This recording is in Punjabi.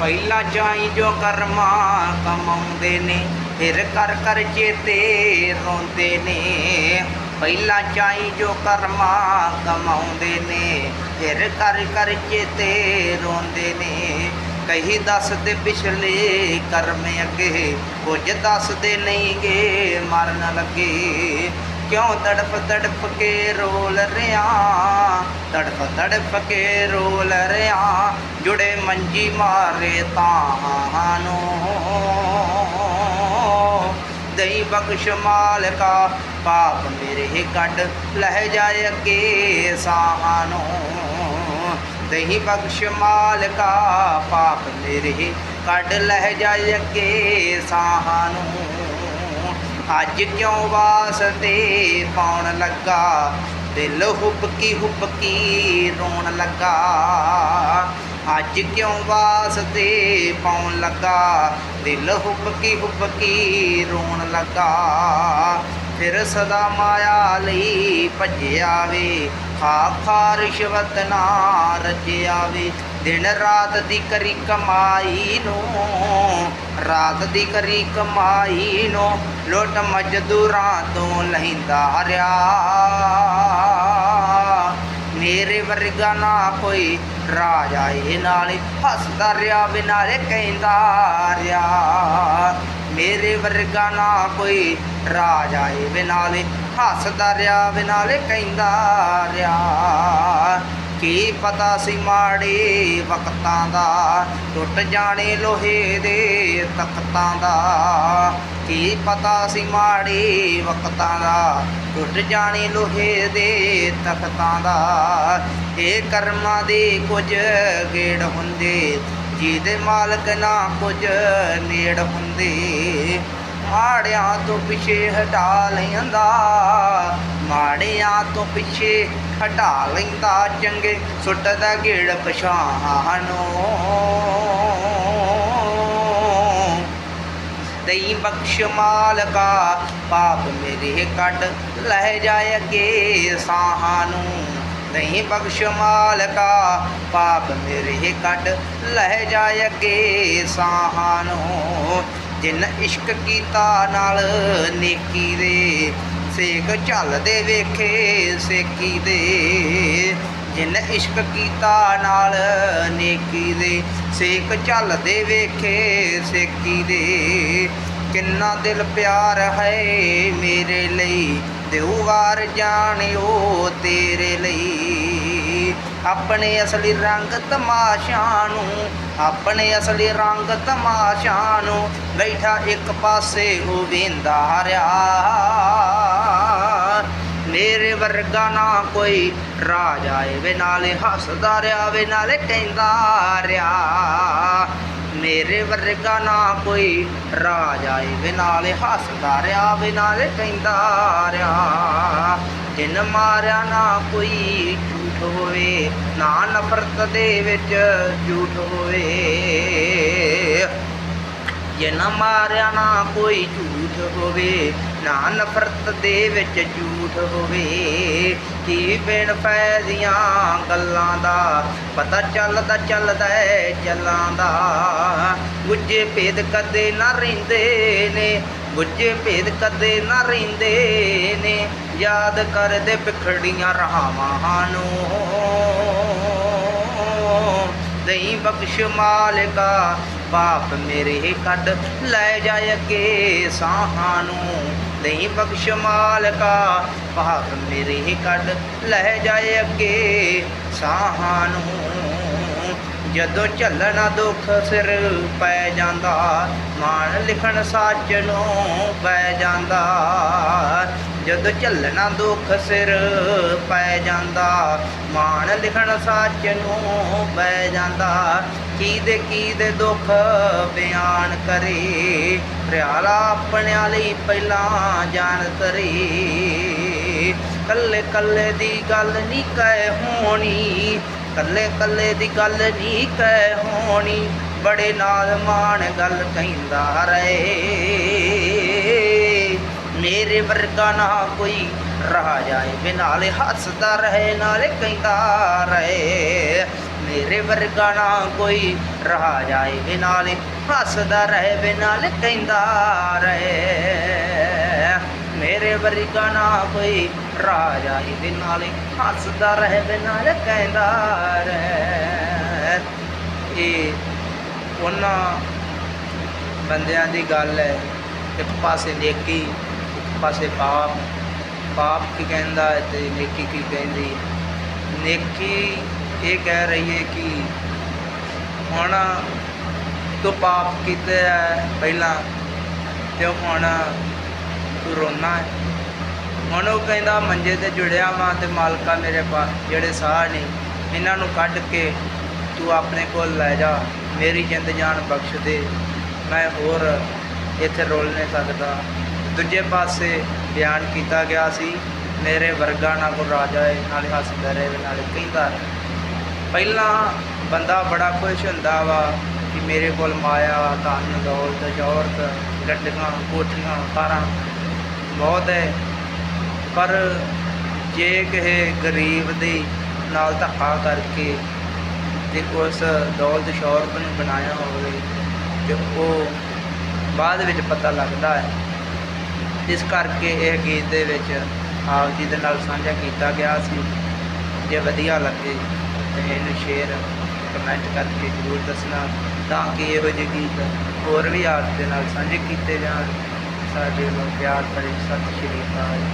ਪਹਿਲਾਂ ਚਾਈ ਜੋ ਕਰਮਾ ਕਮਾਉਂਦੇ ਨੇ, ਫਿਰ ਕਰ ਕਰ ਚੇਤੇ ਰੋਂਦੇ ਨੇ। ਪਹਿਲਾਂ ਚਾਈ ਜੋ ਕਰਮਾ ਕਮਾਉਂਦੇ ਨੇ, ਫਿਰ ਕਰ ਕਰ ਚੇਤੇ ਰੋਂਦੇ ਨੇ। ਕਹੀ ਦੱਸਦੇ ਪਿਛਲੇ ਕਰਮ ਅੱਗੇ, ਕੁਝ ਦੱਸਦੇ ਨਹੀਂਗੇ ਮਰਨ ਲੱਗੇ। ਕਿਉਂ ਤੜਪ ਤੜਪ ਕੇ ਰੋਲ ਰਿਆ? ਤੜਫ ਤੜਫ ਕੇ ਰੋਲ ਰਿਆ, ਜੁੜੇ ਮੰਜੀ ਮਾਰੇ ਤਾਨੂੰ ਦਈ ਬਖਸ਼ ਮਾਲਕਾ, ਪਾਪ ਮੇਰੇ ਕੱਢ ਲਹਿ ਜਾਏ ਅੱਗੇ ਸਾਹਾਂ ਨੂੰ। ਦਹੀ ਬਖਸ਼ ਮਾਲਕਾ, ਪਾਪ ਮੇਰੇ ਕੱਢ ਲਹਿ ਜਾਏ ਅੱਗੇ ਸਾਹਾਂ ਨੂੰ। ਅੱਜ ਕਿਉਂ ਵਾਸਤੇ ਪਾਉਣ ਲੱਗਾ? ਦਿਲ ਹੁਬਕੀ ਹੁਬਕੀ ਰੋਣ ਲੱਗਾ। ਅੱਜ ਕਿਉਂ ਵਾਸਤੇ ਪਾਉਣ ਲੱਗਾ? ਦਿਲ ਹੁਬਕੀ ਹੁਬਕੀ ਰੋਣ ਲੱਗਾ। ਫਿਰ ਸਦਾ ਮਾਇਆ ਲਈ ਭੱਜਿਆ ਵੇ ਖਾ ਖਾ ਰਿਸ਼ਵਤ ਨਾ ਰਜਿਆ ਵੇ ਦਿਨ ਰਾਤ ਦੀ ਕਰੀ ਕਮਾਈ ਨੂੰ, ਰਾਤ ਦੀ ਕਰੀ ਕਮਾਈ ਨੂੰ ਲੁੱਟ ਮਜ਼ਦੂਰਾਂ ਤੋਂ ਲਹਿੰਦਾ ਰਿਆ ਮੇਰੇ ਵਰਗਾ ਨਾ ਕੋਈ ਰਾਜਾ ਇਹ ਨਾਲੇ ਹੱਸਦਾ ਰਿਆ ਵੀ ਕਹਿੰਦਾ ਰਿਆ ਮੇਰੇ ਵਰਗਾ ਨਾ ਕੋਈ ਰਾਜਾ ਇਹ ਵੀ ਨਾਲੇ ਹੱਸਦਾ ਰਿਆ ਵੀ ਕਹਿੰਦਾ ਰਿਆ ਕੀ ਪਤਾ ਸੀ ਮਾੜੇ ਵਕਤਾਂ ਦਾ? ਟੁੱਟ ਜਾਣੇ ਲੋਹੇ ਦੇ ਤਖਤਾਂ ਦਾ। ਕੀ ਪਤਾ ਸੀ ਮਾੜੇ ਵਕਤਾਂ ਦਾ? ਟੁੱਟ ਜਾਣੇ ਲੋਹੇ ਦੇ ਤਖਤਾਂ ਦਾ। ਇਹ ਕਰਮਾਂ ਦੇ ਕੁਝ ਗੇੜ ਹੁੰਦੇ, ਜਿਹਦੇ ਮਾਲਕ ਨਾ ਕੁਝ ਨੇੜ ਹੁੰਦੇ। ਮਾੜਿਆਂ ਤੋਂ ਪਿੱਛੇ ਹਟਾ ਲੈਂਦਾ ਮਾੜਿਆਂ ਤੋਂ ਪਿੱਛੇ ਹਟਾ ਲੈਂਦਾ ਚੰਗੇ, ਸੁੱਟਦਾ ਗੇੜ ਪਛਾਣੋ। ਦਈ ਬਖਸ਼ ਮਾਲਕਾ, ਪਾਪ ਮੇਰੇ ਕੱਢ ਲੈ ਜਾਏ ਅੱਗੇ ਸਾਹਾਂ ਨੂੰ। ਨਹੀਂ ਬਖਸ਼ ਮਾਲਕਾ, ਪਾਪ ਮੇਰੇ ਕੱਢ ਲੈ ਜਾਏ ਅੱਗੇ ਸਾਹਾਂ ਨੂੰ। ਜਿਨ ਇਸ਼ਕ ਕੀਤਾ ਨਾਲ ਨੇਕੀ ਦੇ ਸੇਕ ਝੱਲਦੇ ਵੇਖੇ ਸੇਕੀ ਦੇ। ਜਿਨ ਇਸ਼ਕ ਕੀਤਾ ਨਾਲ ਨੇਕੀ ਦੇ। ਸੇਕ ਝੱਲਦੇ ਵੇਖੇ ਸੇਕੀ ਦੇ। ਕਿੰਨਾ ਦਿਲ ਪਿਆਰ ਹੈ ਮੇਰੇ ਲਈ। ਦਿਉ ਵਾਰ ਜਾਣਿਓ ਤੇਰੇ ਲਈ। ਆਪਣੇ ਅਸਲੀ ਰੰਗ ਤਮਾਸ਼ਾ ਨੂੰ, ਆਪਣੇ ਅਸਲੀ ਰੰਗ ਤਮਾਸ਼ਾ ਨੂੰ ਬੈਠਾ ਇੱਕ ਪਾਸੇ ਉਹ ਵੇਂਦਾ ਹਰਿਆ ਮੇਰੇ ਨਾ ਕੋਈ ਰਾਜ ਆਏ ਵੇ ਨਾਲੇ ਹੱਸਦਾ ਰਿਹਾ ਵੇ ਨਾਲੇ ਕਹਿੰਦਾ ਰਿਹਾ ਮੇਰੇ ਵਰਗਾ ਨਾ ਕੋਈ ਰਾਜ ਆਏ ਵੇ ਨਾਲੇ ਹੱਸਦਾ ਰਿਹਾ ਵੇ ਨਾਲੇ ਕਹਿੰਦਾ ਰਿਹਾ ਜਿਨ ਮਾਰਿਆ ਨਾ ਕੋਈ ਝੂਠ ਹੋਵੇ, ਨਾ ਨਫ਼ਰਤ ਦੇ ਵਿੱਚ ਝੂਠ ਹੋਵੇ। ਜਿਨ ਮਾਰਿਆ ਨਾ ਕੋਈ ਝੂਠ ਹੋਵੇ ਨਾ ਨਫ਼ਰਤ ਦੇ ਵਿੱਚ ਝੂਠ ਹੋਵੇ। ਕੀ ਬਿਨ ਫੈਦੀਆਂ ਗੱਲਾਂ ਦਾ ਪਤਾ ਚੱਲਦਾ ਚੱਲਦਾ ਏ ਚੱਲਾਂ ਦਾ। ਗੁੱਜੇ ਭੇਦ ਕਦੇ ਨਾ ਰਹਿੰਦੇ ਨੇ ਗੁੱਜੇ ਭੇਦ ਕਦੇ ਨਾ ਰਹਿੰਦੇ ਨੇ। ਯਾਦ ਕਰਦੇ ਵਿਖੜੀਆਂ ਰਹਾਵਾਂ ਨੂੰ। ਦਈ ਬਖਸ਼ ਮਾਲਕਾ ਬਾਪ ਮੇਰੇ ਕੱਢ ਲੈ ਜਾਏ ਅੱਗੇ ਸਾਹਾਂ ਨੂੰ। ਦਈ ਬਖਸ਼ ਮਾਲਕਾ ਪਾਪ ਮੇਰੇ ਕੱਢ ਲੈ ਜਾਏ ਅੱਗੇ। ਸਾਹਾਂ ਨੂੰ ਜਦੋਂ ਝੱਲਣਾ ਦੁੱਖ ਸਿਰ ਪੈ ਜਾਂਦਾ, ਮਾਣ ਲਿਖਣ ਸੱਚ ਨੂੰ ਪੈ ਜਾਂਦਾ। ਜਦੋਂ ਝੱਲਣਾ ਦੁੱਖ ਸਿਰ ਪੈ ਜਾਂਦਾ, ਮਾਣ ਲਿਖਣ ਸੱਚ ਨੂੰ ਪੈ ਜਾਂਦਾ। ਕੀ ਦੇ ਕੀ ਦੇ ਦੁੱਖ ਬਿਆਨ ਕਰੇ? ਰਿਆਲਾ ਆਪਣਿਆਂ ਲਈ ਪਹਿਲਾਂ ਜਾਣ ਤਰੇ ਕੱਲੇ ਕੱਲੇ ਦੀ ਗੱਲ ਨਹੀਂ ਕਹਿ ਹੋਣੀ, ਕੱਲੇ ਕੱਲੇ ਦੀ ਗੱਲ ਨਹੀਂ ਕਹਿ ਹੋਣੀ, ਬੜੇ ਨਾਲ ਮਾਣ ਗੱਲ ਕਹਿੰਦਾ ਰਹੇ। ਮੇਰੇ ਵਰਗਾ ਨਾ ਕੋਈ ਰਹਾ ਜਾਏ ਬਿਨਾਲੇ ਹੱਸਦਾ ਰਹੇ, ਨਾਲੇ ਕਹਿੰਦਾ ਰਹੇ। ਮੇਰੇ ਵਰਗਾ ਨਾ ਕੋਈ ਰਹਾ ਜਾਏ ਵੇ ਨਾਲੇ, ਹੱਸਦਾ ਰਹੇ ਵੇ ਨਾਲ, ਕਹਿੰਦਾ ਰਹੇ। ਮੇਰੇ ਵਰਗਾ ਨਾ ਕੋਈ ਰਹਾ ਜਾਏ ਵੇ ਨਾਲੇ, ਹੱਸਦਾ ਰਹੇ ਵੇ ਨਾਲ, ਕਹਿੰਦਾ ਰਹੇ। ਇਹ ਉਹਨਾਂ ਬੰਦਿਆਂ ਦੀ ਗੱਲ ਹੈ, ਇੱਕ ਪਾਸੇ ਨੇਕੀ, ਇੱਕ ਪਾਸੇ ਪਾਪ। ਪਾਪ ਕੀ ਕਹਿੰਦਾ ਹੈ ਤੇ ਨੇਕੀ ਕੀ ਕਹਿੰਦੀ ਨੇਕੀ ਇਹ ਕਹਿ ਰਹੀ ਹੈ ਕਿ ਹੁਣ ਤੂੰ ਪਾਪ ਕੀਤੇ ਹੈ ਪਹਿਲਾਂ ਤੇ ਹੁਣ ਤੂੰ ਰੋਣਾ ਹੈ। ਹੁਣ ਉਹ ਕਹਿੰਦਾ, ਮੰਜੇ ਤੇ ਜੁੜਿਆ ਵਾਂ ਤੇ ਮਾਲਕਾ ਮੇਰੇ ਪਾ, ਜਿਹੜੇ ਸਾਹ ਨੇ, ਇਹਨਾਂ ਨੂੰ ਕੱਢ ਕੇ ਤੂੰ ਆਪਣੇ ਕੋਲ ਲੈ ਜਾ। ਮੇਰੀ ਜਿੰਦ ਜਾਨ ਬਖਸ਼ ਦੇ। ਮੈਂ ਹੋਰ ਇੱਥੇ ਰੋਲ ਨਹੀਂ ਸਕਦਾ। ਦੂਜੇ ਪਾਸੇ ਬਿਆਨ ਕੀਤਾ ਗਿਆ ਸੀ, ਮੇਰੇ ਵਰਗਾ ਨਾ ਕੋ ਰਾਜਾ ਹੈ ਨਾਲੇ ਹੱਸਦਾ ਰਹੇ, ਨਾਲੇ ਕਹਿੰਦਾ ਰਹੇ। ਪਹਿਲਾਂ ਬੰਦਾ ਬੜਾ ਖੁਸ਼ ਹੁੰਦਾ ਵਾ ਕਿ ਮੇਰੇ ਕੋਲ ਮਾਇਆ, ਧਨ, ਦੌਲਤ ਸ਼ੌਹਰਤ ਗੱਡੀਆਂ ਕੋਠੀਆਂ ਕਾਰਾਂ ਬਹੁਤ ਹੈ। ਪਰ ਜੇ ਕਿਸੇ ਗਰੀਬ ਦੇ ਨਾਲ ਧੱਕਾ ਕਰਕੇ ਤੇ ਉਸ ਦੌਲਤ, ਸ਼ੌਹਰਤ ਨੂੰ ਬਣਾਇਆ ਹੋਵੇ ਤੇ ਉਹ ਬਾਅਦ ਵਿੱਚ ਪਤਾ ਲੱਗਦਾ ਹੈ। ਇਸ ਕਰਕੇ ਇਹ ਗੀਤ ਦੇ ਵਿੱਚ ਆਪ ਜੀ ਦੇ ਨਾਲ ਸਾਂਝਾ ਕੀਤਾ ਗਿਆ ਸੀ। ਜੇ ਵਧੀਆ ਲੱਗੇ। ਤੇ ਇਹਨੂੰ ਸ਼ੇਅਰ ਕਮੈਂਟ ਕਰਕੇ ਜ਼ਰੂਰ ਦੱਸਣਾ ਤਾਂ ਕਿ ਇਹੋ ਜਿਹੇ ਗੀਤ ਹੋਰ ਵੀ ਆਪ ਦੇ ਨਾਲ ਸਾਂਝੇ ਕੀਤੇ ਜਾਣ, ਸਾਡੇ ਵੱਲ ਪਿਆਰ ਭਰੀ ਸਤਿ ਸ਼੍ਰੀ ਅਕਾਲ।